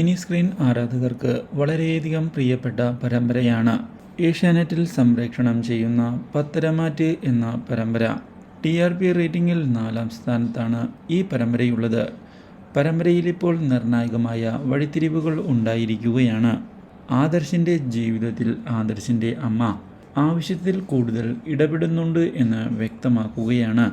Mini screen ആരാധകർക്ക് വളരെയധികം പ്രിയപ്പെട്ട പരമ്പരയാണ്. ഏഷ്യാനെറ്റിൽ സംപ്രേക്ഷണം ചെയ്യുന്ന പത്തരമാറ്റ് എന്ന പരമ്പര. ടി ആർ പി റേറ്റിംഗിൽ നാലാം സ്ഥാനത്താണ് ഈ പരമ്പരയുള്ളത്. പരമ്പരയിൽ ഇപ്പോൾ നിർണായകമായ വഴിത്തിരിവുകൾ ഉണ്ടായിരിക്കുകയാണ്. ആദർശിന്റെ ജീവിതത്തിൽ ആദർശിന്റെ അമ്മ ആവശ്യത്തിൽ കൂടുതൽ ഇടപെടുന്നുണ്ട് എന്ന് വ്യക്തമാക്കുകയാണ്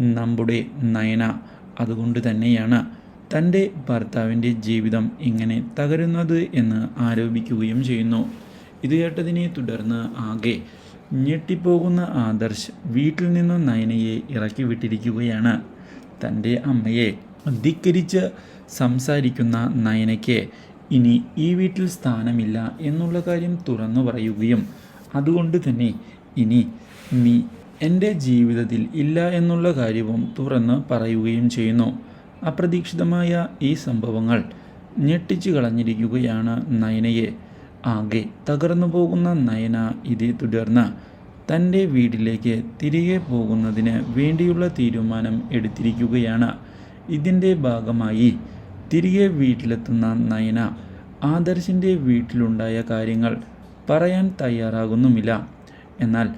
നമ്മുടെ നയന. അതുകൊണ്ട് തന്നെയാണ് തന്റെ ഭർത്താവിന്റെ ജീവിതം ഇങ്ങനെ തകരുന്നത് എന്ന് ആരോപിക്കുകയും ചെയ്യുന്നു. ഇത് കേട്ടതിനെ തുടർന്ന് ആകെ ഞെട്ടിപ്പോകുന്ന ആദർശ് വീട്ടിൽ നിന്നും നയനയെ ഇറക്കി വിട്ടിരിക്കുകയാണ്. തന്റെ അമ്മയെ ധിക്കരിച്ച് സംസാരിക്കുന്ന നയനയ്ക്ക് ഇനി ഈ വീട്ടിൽ സ്ഥാനമില്ല എന്നുള്ള കാര്യം തുറന്നു പറയുകയും അതുകൊണ്ട് തന്നെ ഇനി നീ എന്റെ ജീവിതത്തിൽ ഇല്ല എന്നുള്ള കാര്യവും തുറന്ന് പറയുകയും ചെയ്യുന്നു. അപ്രതീക്ഷിതമായ ഈ സംഭവങ്ങൾ ഞെട്ടിച്ചു കളഞ്ഞിരിക്കുകയാണ് നയനയെ. ആകെ തകർന്നു പോകുന്ന നയന ഇതേ തുടർന്ന് തന്റെ വീട്ടിലേക്ക് തിരികെ പോകുന്നതിന് വേണ്ടിയുള്ള തീരുമാനം എടുത്തിരിക്കുകയാണ്. ഇതിന്റെ ഭാഗമായി തിരികെ വീട്ടിലെത്തുന്ന നയന ആദർശിന്റെ വീട്ടിലുണ്ടായ കാര്യങ്ങൾ പറയാൻ തയ്യാറാകുന്നുമില്ല. എന്നാൽ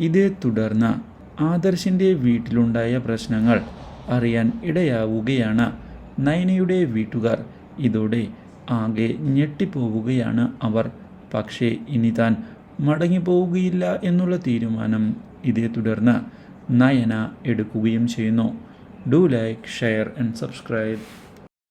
ഇതേ തുടർന്ന് ആദർശിന്റെ വീട്ടിലുണ്ടായ പ്രശ്നങ്ങൾ അറിയാൻ ഇടയാവുകയാണ്. നയനയുടെ വീട്ടുകാർ ഇതോടെ ആകെ ഞെട്ടിപ്പോവുകയാണ് അവർ. പക്ഷേ ഇനി താൻ മടങ്ങിപ്പോവുകയില്ല എന്നുള്ള തീരുമാനം ഇതേ തുടർന്ന് നയന എടുക്കുകയും ചെയ്യുന്നു. Do like share and subscribe.